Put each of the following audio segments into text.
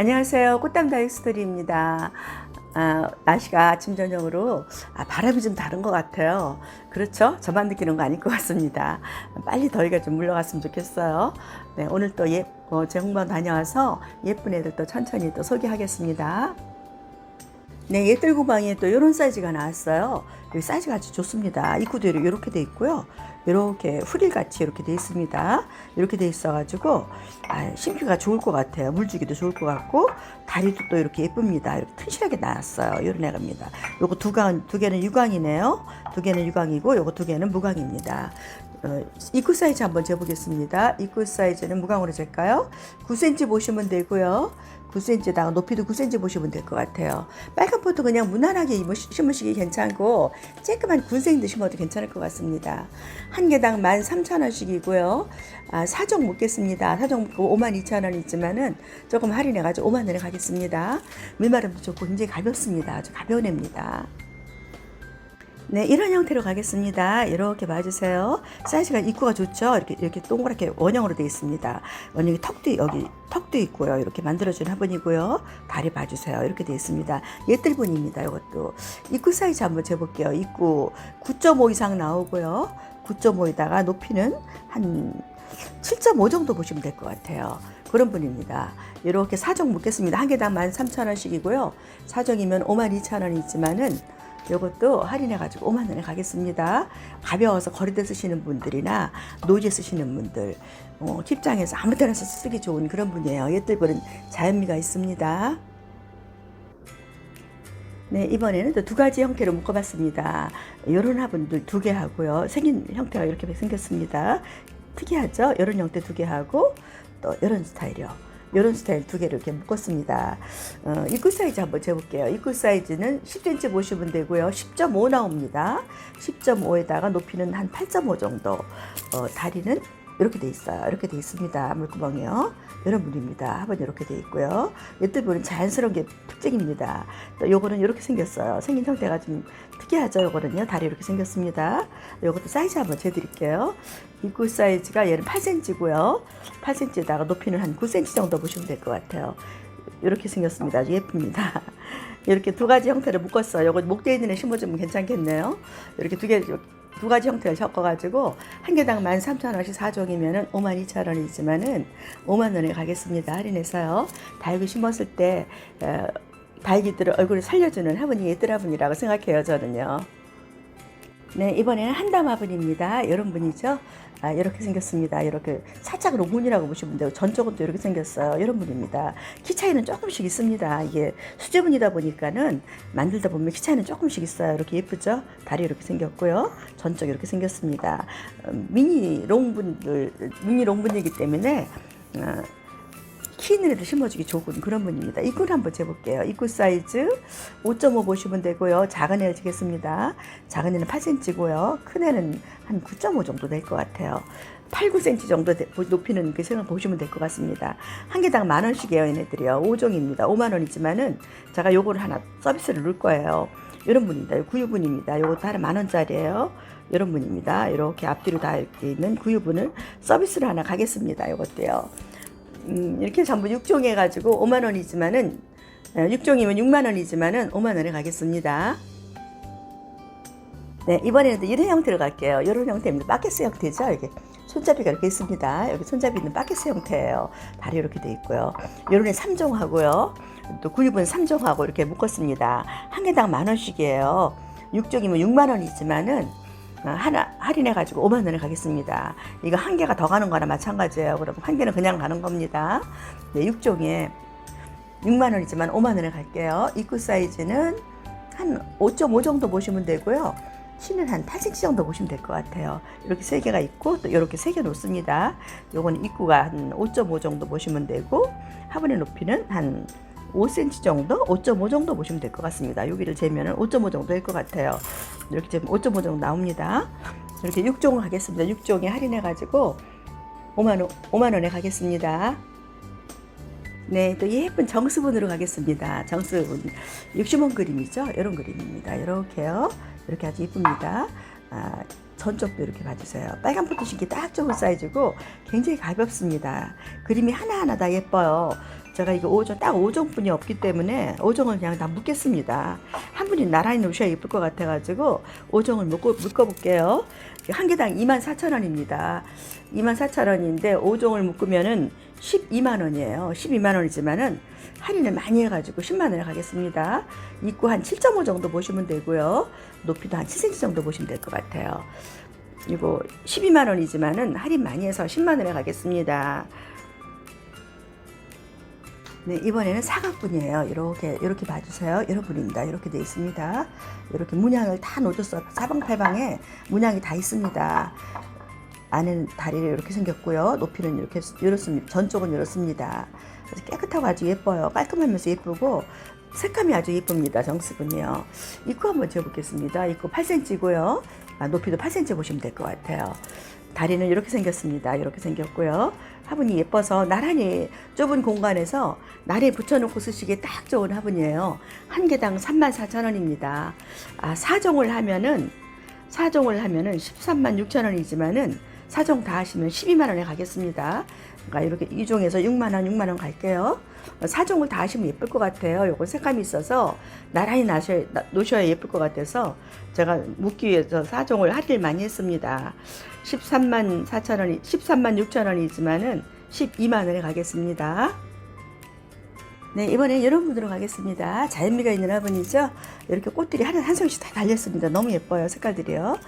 안녕하세요. 꽃담 다이스토리입니다. 아, 날씨가 아침 저녁으로 아, 바람이 좀 다른 것 같아요. 그렇죠? 저만 느끼는 거 아닐 것 같습니다. 빨리 더위가 좀 물러갔으면 좋겠어요. 네, 오늘 또 예, 어, 제 홍보 다녀와서 예쁜 애들 또 천천히 또 소개하겠습니다. 네, 예뜰구방에 또 이런 사이즈가 나왔어요. 여기 사이즈가 아주 좋습니다. 입구도 이렇게 돼 있고요. 이렇게 후릴 같이 이렇게 돼 있습니다. 이렇게 돼 있어가지고 아, 심기가 좋을 것 같아요. 물주기도 좋을 것 같고 다리도 또 이렇게 예쁩니다. 이렇게 튼실하게 나왔어요. 이런 애가입니다. 요거 두, 강, 두 개는 유광이네요. 두 개는 유광이고 요거 두 개는 무광입니다. 어, 입구 사이즈 한번 재보겠습니다. 입구 사이즈는 무광으로 잴까요? 9cm 보시면 되고요. 9cm다가 높이도 9cm 보시면 될 것 같아요. 빨간 포도 그냥 무난하게 심으시기 괜찮고 쬐끄만 군생도 심어도 괜찮을 것 같습니다. 한 개당 13,000원씩이고요. 아, 사종 묻겠습니다. 사종 묻고 52,000원이지만은 조금 할인해가지고 5만 원에 가겠습니다. 밀마름도 좋고 굉장히 가볍습니다. 아주 가벼운 애입니다. 네, 이런 형태로 가겠습니다. 이렇게 봐주세요. 사이즈가 입구가 좋죠? 이렇게, 이렇게 동그랗게 원형으로 되어 있습니다. 원형이 턱도, 여기 턱도 있고요. 이렇게 만들어준 화분이고요. 다리 봐주세요. 이렇게 되어 있습니다. 예뜰분입니다. 이것도. 입구 사이즈 한번 재볼게요. 입구 9.5 이상 나오고요. 9.5에다가 높이는 한 7.5 정도 보시면 될 것 같아요. 그런 분입니다. 이렇게 사정 묻겠습니다. 한 개당 13,000원씩이고요. 사정이면 52,000원이지만은 이것도 할인해가지고 5만 원에 가겠습니다. 가벼워서 거리대 쓰시는 분들이나 노지에 쓰시는 분들, 어, 킵장에서 아무 데나 서 쓰기 좋은 그런 분이에요. 얘들분은 자연미가 있습니다. 네, 이번에는 또 두 가지 형태로 묶어봤습니다. 이런 화분들 두 개 하고요. 생긴 형태가 이렇게 생겼습니다. 특이하죠? 이런 형태 두 개 하고 또 이런 스타일이요. 이런 스타일 두 개를 이렇게 묶었습니다. 어, 입구 사이즈 한번 재볼게요. 입구 사이즈는 10cm 보시면 되고요. 10.5 나옵니다. 10.5에다가 높이는 한 8.5 정도. 어, 다리는 이렇게 돼 있어요. 이렇게 돼 있습니다. 물구멍이요. 이런 물입니다. 한번 이렇게 돼 있고요. 이때 보면 자연스러운 게 특징입니다. 또 요거는 이렇게 생겼어요. 생긴 형태가 좀 특이하죠. 요거는요. 다리 이렇게 생겼습니다. 요것도 사이즈 한번 재드릴게요. 입구 사이즈가 얘는 8cm고요. 8cm에다가 높이는 한 9cm 정도 보시면 될 것 같아요. 이렇게 생겼습니다. 아주 예쁩니다. 이렇게 두 가지 형태를 묶었어요. 요거 목대 있는 애 심어주면 괜찮겠네요. 이렇게 두 개, 두 가지 형태를 섞어가지고 한 개당 13,000원씩 4종이면은 52,000원이지만은 5만 원에 가겠습니다. 할인해서요. 다육이 심었을 때 어, 다육이들을 얼굴을 살려주는 화분이 예뜰화분이라고 생각해요. 저는요. 네, 이번에는 한담화분입니다. 이런 분이죠. 아, 이렇게 생겼습니다. 이렇게 살짝 롱분이라고 보시면 돼요. 전적은 또 이렇게 생겼어요. 이런 분입니다. 키 차이는 조금씩 있습니다. 이게 수제분이다 보니까는 만들다 보면 키 차이는 조금씩 있어요. 이렇게 예쁘죠? 다리 이렇게 생겼고요. 전적 이렇게 생겼습니다. 음, 미니 롱분들, 미니 롱분이기 때문에 어, 키 있는 애들 심어주기 좋은 그런 분입니다. 입구를 한번 재볼게요. 입구 사이즈 5.5 보시면 되고요. 작은 애를 지겠습니다. 작은 애는 8cm고요. 큰 애는 한 9.5 정도 될 것 같아요. 8, 9cm 정도 되- 높이는 그 생각 보시면 될 것 같습니다. 한 개당 만 원씩이에요, 얘네들이요. 5종입니다. 5만 원이지만은 제가 요거를 하나 서비스를 넣을 거예요. 이런 분입니다. 구유분입니다. 요것도 하나 만 원짜리예요. 이런 분입니다. 이렇게 앞뒤로 다 이렇게 있는 구유분을 서비스를 하나 가겠습니다. 요것도요. 음, 이렇게 전부 6종 해가지고 5만 원이지만은 6종이면 6만 원이지만은 5만 원에 가겠습니다. 네, 이번에는 또 이런 형태로 갈게요. 이런 형태입니다. 바켓스 형태죠. 이게 손잡이가 이렇게 있습니다. 여기 손잡이 있는 바켓스 형태예요. 다리 이렇게 돼 있고요. 애 3종 하고요. 또 구입은 3종 하고 이렇게 묶었습니다. 한 개당 만 원씩이에요. 6종이면 6만 원이지만은 어, 하나 할인해 가지고 5만 원에 가겠습니다. 이거 한 개가 더 가는 거나 마찬가지예요. 그럼 한 개는 그냥 가는 겁니다. 네, 6종에 6만 원이지만 5만 원에 갈게요. 입구 사이즈는 한 5.5 정도 보시면 되고요. 키는 한 8cm 정도 보시면 될 것 같아요. 이렇게 세 개가 있고 또 이렇게 세 개 놓습니다. 요거는 입구가 한 5.5 정도 보시면 되고 화분의 높이는 한 5cm 정도, 5.5 정도 보시면 될 것 같습니다. 여기를 재면은 5.5 정도 될 것 같아요. 이렇게 재면 5.5 정도 나옵니다. 이렇게 6종을 가겠습니다. 6종에 할인해가지고 5만 원, 5만 원에 가겠습니다. 네, 또 예쁜 정수분으로 가겠습니다. 정수분. 60원 그림이죠? 이런 그림입니다. 이렇게요. 이렇게 아주 예쁩니다. 아, 전쪽도 이렇게 봐주세요. 빨간 포트 신기 딱 좋은 사이즈고 굉장히 가볍습니다. 그림이 하나하나 다 예뻐요. 제가 이거 5종, 딱 5종뿐이 없기 때문에 5종을 그냥 다 묶겠습니다. 한 분이 나란히 놓으셔야 예쁠 것 같아가지고 5종을 묶어, 묶어볼게요. 한 개당 24,000원입니다. 24,000원인데 5종을 묶으면은 12만원이에요. 12만원이지만은 할인을 많이 해가지고 10만원에 가겠습니다. 입구 한 7.5 정도 보시면 되고요. 높이도 한 7cm 정도 보시면 될 것 같아요. 이거 12만원이지만은 할인 많이 해서 10만원에 가겠습니다. 네, 이번에는 사각분이에요. 이렇게 이렇게 봐주세요. 여러분입니다. 이렇게 되어 있습니다. 이렇게 문양을 다 놓쳤어. 사방팔방에 문양이 다 있습니다. 안에는 다리를 이렇게 생겼고요. 높이는 이렇게 이렇습니다. 전쪽은 이렇습니다. 그래서 깨끗하고 아주 예뻐요. 깔끔하면서 예쁘고 색감이 아주 예쁩니다. 정수분이요. 입구 한번 재보겠습니다. 입구 8cm고요. 아, 높이도 8cm 보시면 될 것 같아요. 다리는 이렇게 생겼습니다. 이렇게 생겼고요. 화분이 예뻐서 나란히 좁은 공간에서 나리에 붙여놓고 쓰시기에 딱 좋은 화분이에요. 한 개당 34,000원입니다. 아, 4종을 하면은 4종을 하면은 13만 6천 원이지만은 4종 다 하시면 12만 원에 가겠습니다. 그러니까 이렇게 2종에서 6만 원, 6만 원 갈게요. 4종을 다 하시면 예쁠 것 같아요. 요거 색감이 있어서 나란히 나셔, 나, 놓으셔야 예쁠 것 같아서 제가 묶기 위해서 4종을 할인을 많이 했습니다. 13만 4천 원이, 13만 6천 원이지만은 12만 원에 가겠습니다. 네, 이번에 분으로 가겠습니다. 자연미가 있는 화분이죠. 이렇게 꽃들이 하나 한 송이씩 다 달렸습니다. 너무 예뻐요. 색깔들이요.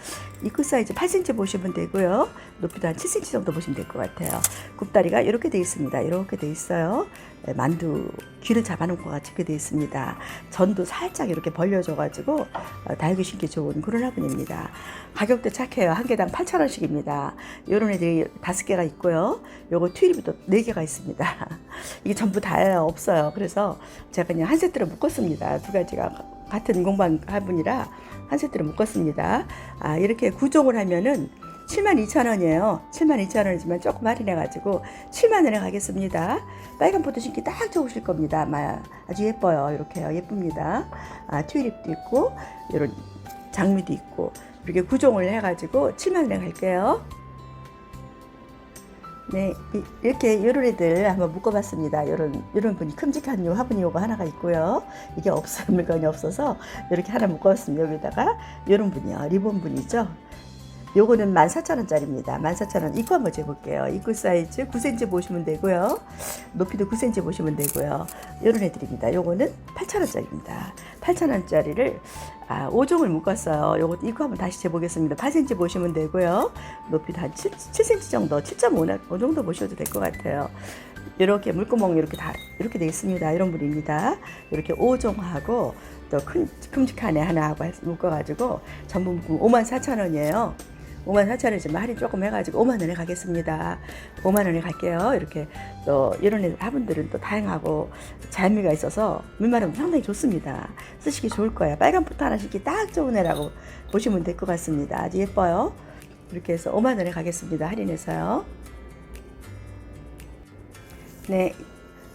입구 사이즈 8cm 보시면 되고요. 높이도 한 7cm 정도 보시면 될 것 같아요. 굽다리가 이렇게 돼 있습니다. 이렇게 돼 있어요. 네, 만두 귀를 잡아놓은 것 같이 이렇게 돼 있습니다. 전도 살짝 이렇게 벌려줘가지고 어, 다육이 신기 좋은 그런 화분입니다. 가격도 착해요. 한 개당 8,000원씩입니다. 이런 애들이 다섯 개가 있고요. 요거 튜립이 또 네 개가 있습니다. 이게 전부 다예요. 없어요. 그래서 제가 그냥 한 세트로 묶었습니다. 두 가지가 같은 공방 화분이라 한 세트로 묶었습니다. 아, 이렇게 구종을 하면은 72,000원이에요. 72,000원이지만 조금 할인해가지고 7만원에 가겠습니다. 빨간 포도 신기 딱 좋으실 겁니다. 아주 예뻐요. 이렇게요. 예쁩니다. 아, 튤립도 있고, 이런 장미도 있고, 이렇게 구종을 해가지고 7만원에 갈게요. 네, 이- 이렇게 이런 애들 한번 묶어봤습니다. 이런 이런 분이 큼직한 요 화분이 요거 하나가 있고요. 이게 없어 물건이 없어서 이렇게 하나 묶어봤습니다. 여기다가 이런 분이요, 리본 분이죠. 요거는 14,000원짜리입니다. 14,000원. 입구 한번 재볼게요. 입구 사이즈 9cm 보시면 되고요. 높이도 9cm 보시면 되고요. 요런 애들입니다. 요거는 8,000원짜리입니다. 8,000원짜리를 아, 5종을 묶었어요. 요거 입구 한번 다시 재보겠습니다. 8cm 보시면 되고요. 높이도 한 7, 7cm 정도, 7.5 정도 보셔도 될 것 같아요. 이렇게 물구멍 이렇게 다 이렇게 돼 있습니다. 이런 분입니다. 이렇게 5종하고 또 큰 큼직한 애 하나 하고 묶어가지고 전부 묶으면 5만 4천 원이에요. 5만 4천 원이지만 할인 조금 해가지고 5만 원에 가겠습니다. 5만 원에 갈게요. 이렇게 또 이런 애 화분들은 또 다양하고 자연미가 있어서 물마름 상당히 좋습니다. 쓰시기 좋을 거예요. 빨간 포트 하나 신기 딱 좋은 애라고 보시면 될 것 같습니다. 아주 예뻐요. 이렇게 해서 5만 원에 가겠습니다. 할인해서요. 네.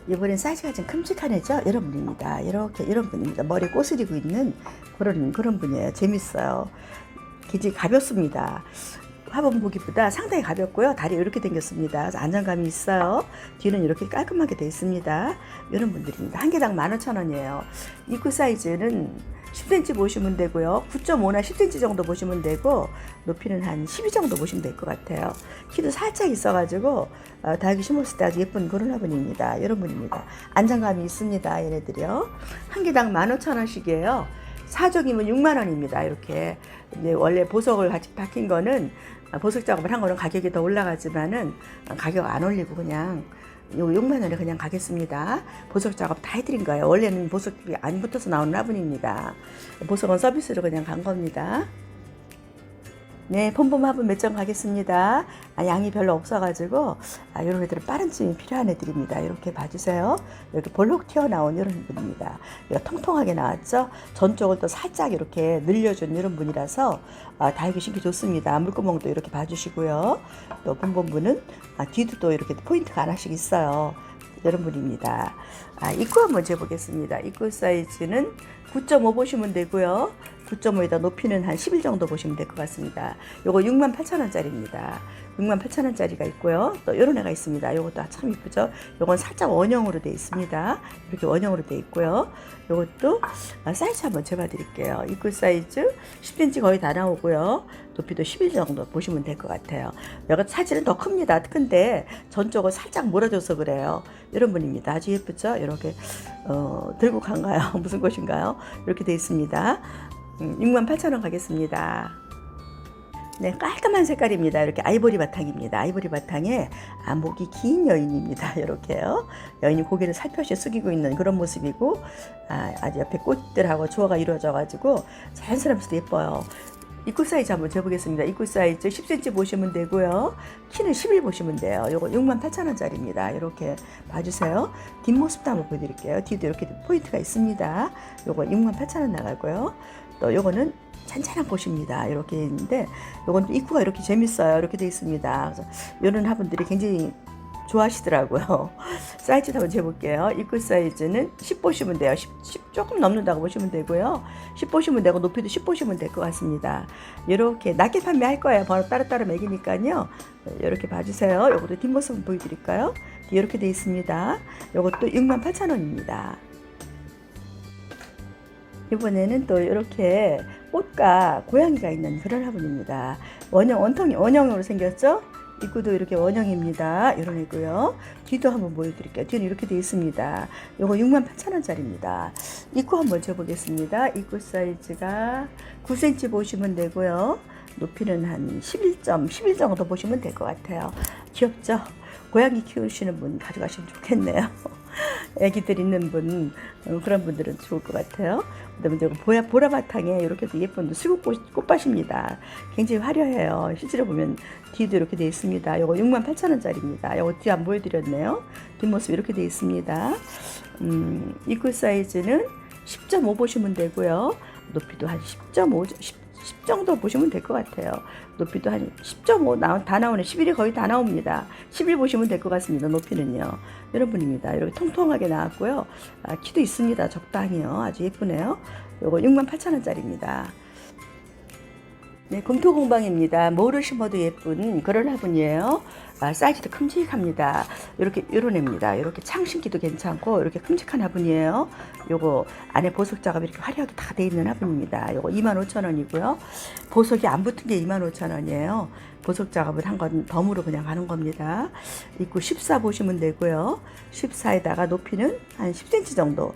이번엔 사이즈가 좀 큼직한 애죠? 이런 분입니다. 이렇게, 이런 분입니다. 머리 꼬스리고 있는 그런, 그런 분이에요. 재밌어요. 굉장히 가볍습니다. 화분 보기보다 상당히 가볍고요. 다리 이렇게 생겼습니다. 그래서 안정감이 있어요. 뒤는 이렇게 깔끔하게 되어 있습니다. 이런 분들입니다. 한 개당 15,000원이에요. 입구 사이즈는 10cm 보시면 되고요. 9.5나 10cm 정도 보시면 되고 높이는 한 12 정도 보시면 될 것 같아요. 키도 살짝 있어가지고 어, 다육이 심었을 때 아주 예쁜 그런 화분입니다. 이런 분입니다. 안정감이 있습니다. 얘네들이요. 한 개당 15,000원씩이에요. 사종이면 6만 원입니다. 이렇게. 원래 보석을 같이 박힌 거는 아, 보석 작업을 한 거는 가격이 더 올라가지만은 아, 가격 안 올리고 그냥 요 6만 원에 그냥 가겠습니다. 보석 작업 다 해드린 거예요. 원래는 보석이 안 붙어서 나오는 화분입니다. 보석은 서비스로 그냥 간 겁니다. 네, 폼폼 화분 몇 점 가겠습니다. 아, 양이 별로 없어가지고 아, 이런 애들은 빠른 찜이 필요한 애들입니다. 이렇게 봐주세요. 이렇게 볼록 튀어나온 이런 분입니다. 이거 통통하게 나왔죠? 전쪽을 또 살짝 이렇게 늘려준 이런 분이라서 아, 다육이 신기 좋습니다. 물구멍도 이렇게 봐주시고요. 또 폼폼분은 아, 뒤도 또 이렇게 포인트가 하나씩 있어요. 이런 분입니다. 아, 입구 한번 재보겠습니다. 입구 사이즈는 9.5 보시면 되고요. 9.5에다 높이는 한11 정도 보시면 될 것 같습니다. 요거 6만 8천 원짜리입니다. 6만 8천 원짜리가 있고요. 또 이런 애가 있습니다. 요것도 참 이쁘죠? 요건 살짝 원형으로 되어 있습니다. 이렇게 원형으로 되어 있고요. 요것도 아, 사이즈 한번 재봐 드릴게요. 입구 사이즈 10cm 거의 다 나오고요. 높이도 11 정도 보시면 될 것 같아요. 여기 사진은 더 큽니다. 큰데 전적으로 살짝 몰아줘서 그래요. 이런 분입니다. 아주 예쁘죠? 이렇게 어, 들고 간가요? 무슨 곳인가요? 이렇게 되어 있습니다. 음, 6만 8천 원 가겠습니다. 네, 깔끔한 색깔입니다. 이렇게 아이보리 바탕입니다. 아이보리 바탕에 아, 목이 긴 여인입니다. 이렇게요. 여인이 고개를 살펴시 숙이고 있는 그런 모습이고 아, 아주 옆에 꽃들하고 조화가 이루어져가지고 자연스러면서도 예뻐요. 입구 사이즈 한번 재보겠습니다. 입구 사이즈 10cm 보시면 되고요. 키는 11 보시면 돼요. 요거 6만 8천 원짜리입니다. 이렇게 봐주세요. 뒷모습도 한번 보여드릴게요. 뒤도 이렇게 포인트가 있습니다. 요거 6만 8천 원 나가고요. 또 요거는 찬찬한 꽃입니다. 이렇게 있는데 요건 또 입구가 이렇게 재밌어요. 이렇게 되어 있습니다. 그래서 이런 화분들이 굉장히 좋아하시더라고요. 사이즈 한번 재볼게요. 입구 사이즈는 10 보시면 돼요. 10, 10 조금 넘는다고 보시면 되고요. 10 보시면 되고 높이도 10 보시면 될 것 같습니다. 이렇게 낮게 판매할 거예요. 번호 따로따로 매기니까요. 이렇게 봐주세요. 이것도 뒷모습 보여드릴까요? 이렇게 되어 있습니다. 이것도 6만 8천 원입니다. 이번에는 또 이렇게 꽃과 고양이가 있는 그런 화분입니다. 원형 원통이 원형으로 생겼죠? 입구도 이렇게 원형입니다. 이런 애고요. 뒤도 한번 보여드릴게요. 뒤는 이렇게 되어 있습니다. 요거 6만 8천 원짜리입니다. 입구 한번 재보겠습니다. 입구 사이즈가 9cm 보시면 되고요. 높이는 한 11점, 11 정도 보시면 될 것 같아요. 귀엽죠? 고양이 키우시는 분 가져가시면 좋겠네요. 애기들 있는 분 어, 그런 분들은 좋을 것 같아요. 그다음에 보라 보라 바탕에 이렇게 도 예쁜 수국꽃 꽃밭입니다. 굉장히 화려해요. 실제로 보면 뒤도 이렇게 되어 있습니다. 이거 6만 8천 원짜리입니다. 이거 뒤 안 보여드렸네요. 뒷모습 이렇게 되어 있습니다. 음, 입구 사이즈는 10.5 보시면 되고요. 높이도 한 10.5, 10, 10 정도 보시면 될 것 같아요. 높이도 한 10.5 나, 다 나오네. 11이 거의 다 나옵니다. 11 보시면 될 것 같습니다. 높이는요. 여러분입니다. 이렇게 통통하게 나왔고요. 아, 키도 있습니다. 적당히요. 아주 예쁘네요. 요거 6만 8천 원짜리입니다. 네, 금토공방입니다. 뭐를 심어도 예쁜 그런 화분이에요. 아, 사이즈도 큼직합니다. 이렇게 이런 애입니다. 이렇게 창 심기도 괜찮고 이렇게 큼직한 화분이에요. 요거 안에 보석 작업이 이렇게 화려하게 다 돼 있는 화분입니다. 요거 25,000원이고요. 보석이 안 붙은 게 25,000원이에요. 보석 작업을 한 건 덤으로 그냥 가는 겁니다. 입구 14 보시면 되고요. 14에다가 높이는 한 10cm 정도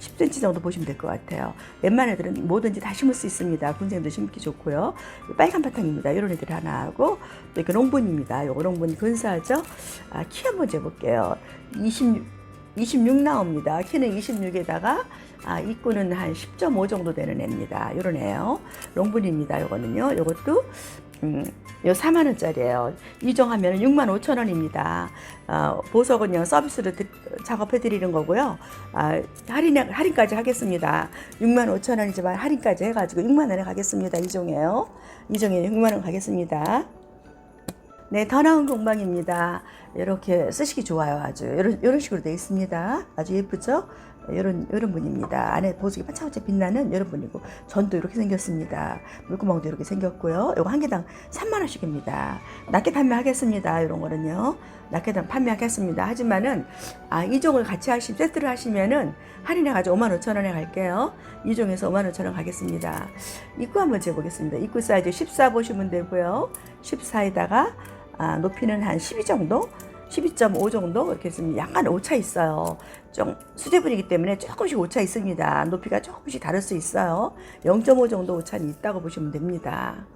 10cm 정도 보시면 될 것 같아요. 웬만한 애들은 뭐든지 다 심을 수 있습니다. 군생도 심기 좋고요. 빨간 바탕입니다. 이런 애들 하나 하고 또 이렇게 롱분입니다. 요거 롱분 근사하죠? 아, 키 한번 재볼게요. 26, 26 나옵니다. 키는 26에다가 아, 입구는 한 10.5 정도 되는 애입니다. 이런 애요. 롱분입니다. 요거는요. 요것도 음, 요 4만 원짜리예요. 이종하면 6만 5천 원입니다. 어, 보석은요 서비스로 드- 작업해 드리는 거고요. 아, 할인 할인까지 하겠습니다. 6만 5천 원이지만 할인까지 해가지고 6만 원에 가겠습니다. 이종에요. 이종에 6만 원 가겠습니다. 네, 더 나은 공방입니다. 이렇게 쓰시기 좋아요. 아주 이런 이런 식으로 되어 있습니다. 아주 예쁘죠? 이런 이런 분입니다. 안에 보석이 반짝반짝 빛나는 이런 분이고 전도 이렇게 생겼습니다. 물구멍도 이렇게 생겼고요. 이거 한 개당 3만 원씩입니다. 낮게 판매하겠습니다. 이런 거는요. 낮게 판매하겠습니다. 하지만은 아, 이종을 같이 하시 세트를 하시면은 할인해 가지고 5만 5천 원에 갈게요. 이종에서 5만 5천 원 가겠습니다. 입구 한번 재보겠습니다. 입구 사이즈 14 보시면 되고요. 14에다가 아, 높이는 한 12 정도, 12.5 정도 이렇게 있으면 약간 오차 있어요. 좀 수제분이기 때문에 조금씩 오차 있습니다. 높이가 조금씩 다를 수 있어요. 0.5 정도 오차는 있다고 보시면 됩니다.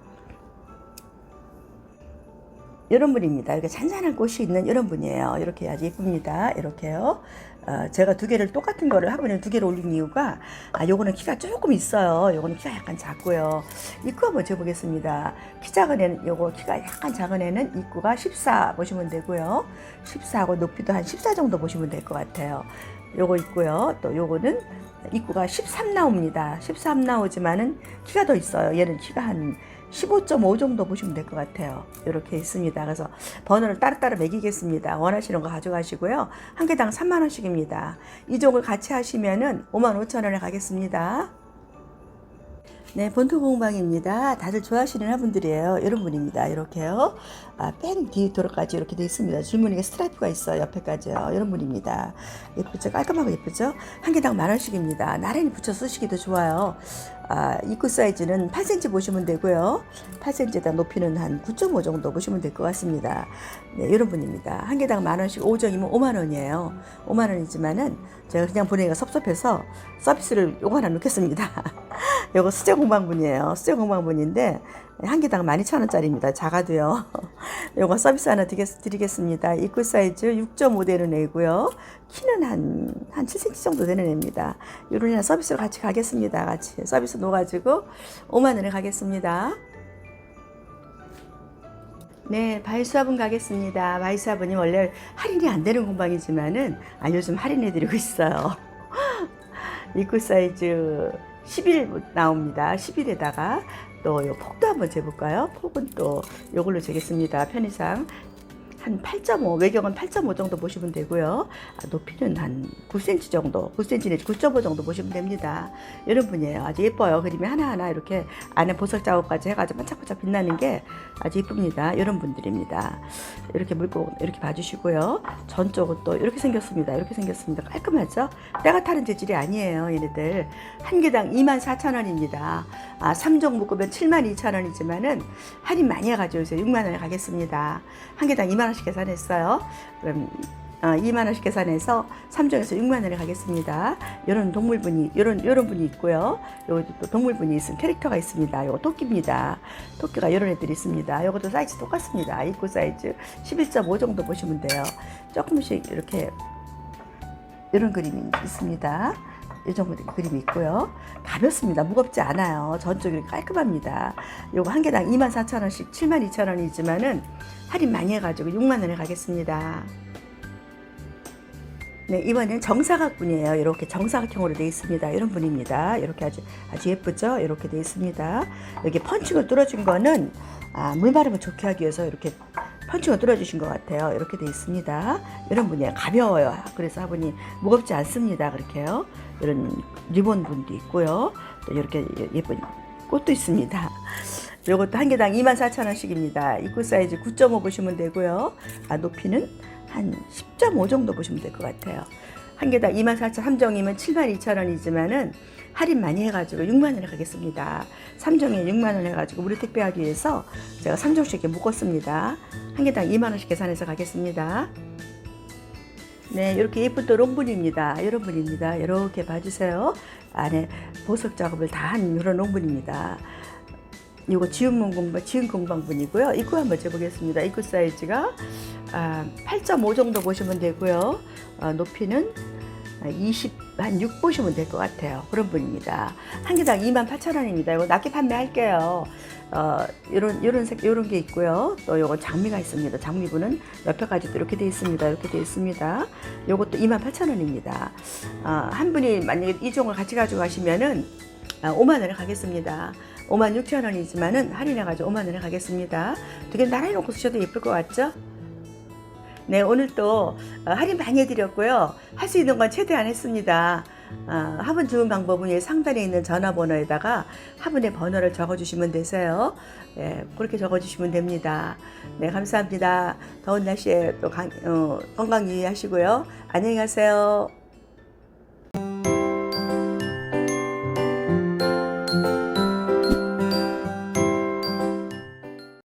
이런 분입니다. 이렇게 잔잔한 꽃이 있는 이런 분이에요. 이렇게 아주 예쁩니다. 이렇게요. 어, 제가 두 개를 똑같은 거를 화분에 두 개를 올린 이유가 아 요거는 키가 조금 있어요. 요거는 키가 약간 작고요. 입구 한번 재보겠습니다. 키 작은 애는 요거 키가 약간 작은 애는 입구가 14 보시면 되고요. 14하고 높이도 한 14 정도 보시면 될 것 같아요. 요거 있고요. 또 요거는 입구가 13 나옵니다. 13 나오지만은 키가 더 있어요. 얘는 키가 한 15.5 정도 보시면 될 것 같아요. 이렇게 있습니다. 그래서 번호를 따로따로 매기겠습니다. 원하시는 거 가져가시고요. 한 개당 3만 원씩입니다. 이 종을 같이 하시면은 5만 5천 원에 가겠습니다. 네, 본토 공방입니다. 다들 좋아하시는 화분들이에요. 이런 분입니다. 이렇게요. 아, 뺀 뒤도로까지 이렇게 돼 있습니다. 줄무늬가 스트라이프가 있어요. 옆에까지요. 이런 분입니다. 예쁘죠? 깔끔하고 예쁘죠? 한 개당 만 원씩입니다. 나란히 붙여 쓰시기도 좋아요. 아, 입구 사이즈는 8cm 보시면 되고요. 8cm에다 높이는 한 9.5 정도 보시면 될 것 같습니다. 네, 이런 분입니다. 한 개당 만 원씩 5정이면 5만 원이에요. 5만 원이지만은 제가 그냥 보내기가 섭섭해서 서비스를 요거 하나 넣겠습니다. 요거 수제 공방분이에요. 수제 공방분인데 한 개당 12,000원짜리입니다. 작아도요. 요거 서비스 하나 드리겠, 드리겠습니다. 입구 사이즈 6.5 되는 애고요. 키는 한, 한 7cm 정도 되는 애입니다. 요런 애랑 서비스로 같이 가겠습니다. 같이 서비스 놓아가지고 5만 원에 가겠습니다. 네, 바이수화분 가겠습니다. 바이수화분이 원래 할인이 안 되는 공방이지만은 아, 요즘 할인해드리고 있어요. 입구 사이즈 11 나옵니다. 11에다가 또 요 폭도 한번 재볼까요? 폭은 또 요걸로 재겠습니다. 편의상 한 8.5 외경은 8.5 정도 보시면 되고요. 아, 높이는 한 9cm 정도, 9cm 내지 9.5 정도 보시면 됩니다. 이런 분이에요. 아주 예뻐요. 그림이 하나하나 이렇게 안에 보석 작업까지 해가지고 반짝반짝 빛나는 게 아주 예쁩니다. 이런 분들입니다. 이렇게 물고 이렇게 봐주시고요. 전쪽은 또 이렇게 생겼습니다. 이렇게 생겼습니다. 깔끔하죠? 때가 타는 재질이 아니에요. 얘네들 한 개당 24,000원입니다. 아, 3종 묶으면 72,000원이지만은 할인 많이 해가지고 이제 6만 원에 가겠습니다. 한 개당 2만 원씩 계산했어요. 그럼 어, 2만 원씩 계산해서 3종에서 6만 원에 가겠습니다. 이런 동물분이 이런 이런 분이 있고요. 여기 또 동물분이 있은 캐릭터가 있습니다. 요거 토끼입니다. 토끼가 이런 애들이 있습니다. 요것도 사이즈 똑같습니다. 입구 사이즈 11.5 정도 보시면 돼요. 조금씩 이렇게 이런 그림이 있습니다. 이 정도 그림이 있고요. 가볍습니다. 무겁지 않아요. 이렇게 깔끔합니다. 요거 한 개당 24,000원씩 72,000원이지만은 할인 많이 해가지고 6만 원에 가겠습니다. 네, 이번엔 정사각분이에요. 이렇게 정사각형으로 되어 있습니다. 이런 분입니다. 이렇게 아주, 아주 예쁘죠? 이렇게 되어 있습니다. 여기 펀칭을 뚫어준 거는, 아, 물마름을 좋게 하기 위해서 이렇게 펀칭을 뚫어주신 것 같아요. 이렇게 되어 있습니다. 이런 분이에요. 가벼워요. 그래서 화분이 무겁지 않습니다. 그렇게요. 이런 리본 분도 있고요. 또 이렇게 예쁜 꽃도 있습니다. 이것도 한 개당 24,000원씩입니다. 입구 사이즈 9.5 보시면 되고요. 아, 높이는 한 10.5 정도 보시면 될 것 같아요. 한 개당 24,000원, 함정이면 72,000원이지만은 할인 많이 해가지고 6만 원에 가겠습니다. 3종에 6만 원 해가지고 무료 택배하기 위해서 제가 3종씩 이렇게 묶었습니다. 한 개당 2만 원씩 계산해서 가겠습니다. 네, 이렇게 예쁜 또 롱분입니다. 이런 분입니다. 이렇게 봐주세요. 안에 보석 작업을 다 한 이런 롱분입니다. 이거 지은 공방, 지은 공방분이고요. 입구 한번 재보겠습니다. 입구 사이즈가 아, 8.5 정도 보시면 되고요. 아, 높이는 20, 한 6 보시면 될 것 같아요. 그런 분입니다. 한 개당 28,000원입니다. 이거 낮게 판매할게요. 어, 요런, 요런 색, 요런 게 있고요. 또 요거 장미가 있습니다. 장미분은 옆에까지도 이렇게 돼 있습니다. 이렇게 돼 있습니다. 요것도 28,000원입니다. 어, 한 분이 만약에 이 종을 같이 가지고 가시면은 아, 5만 원에 가겠습니다. 5만 6천 원이지만은 할인해가지고 5만 원에 가겠습니다. 두개 나란히 놓고 쓰셔도 예쁠 것 같죠? 네, 오늘 또 어, 할인 많이 해드렸고요. 할 수 있는 건 최대한 했습니다. 어, 화분 주문 방법은 이 상단에 있는 전화번호에다가 화분의 번호를 적어주시면 되세요. 네, 그렇게 적어주시면 됩니다. 네, 감사합니다. 더운 날씨에 또 강- 어, 건강 유의하시고요. 안녕히 가세요.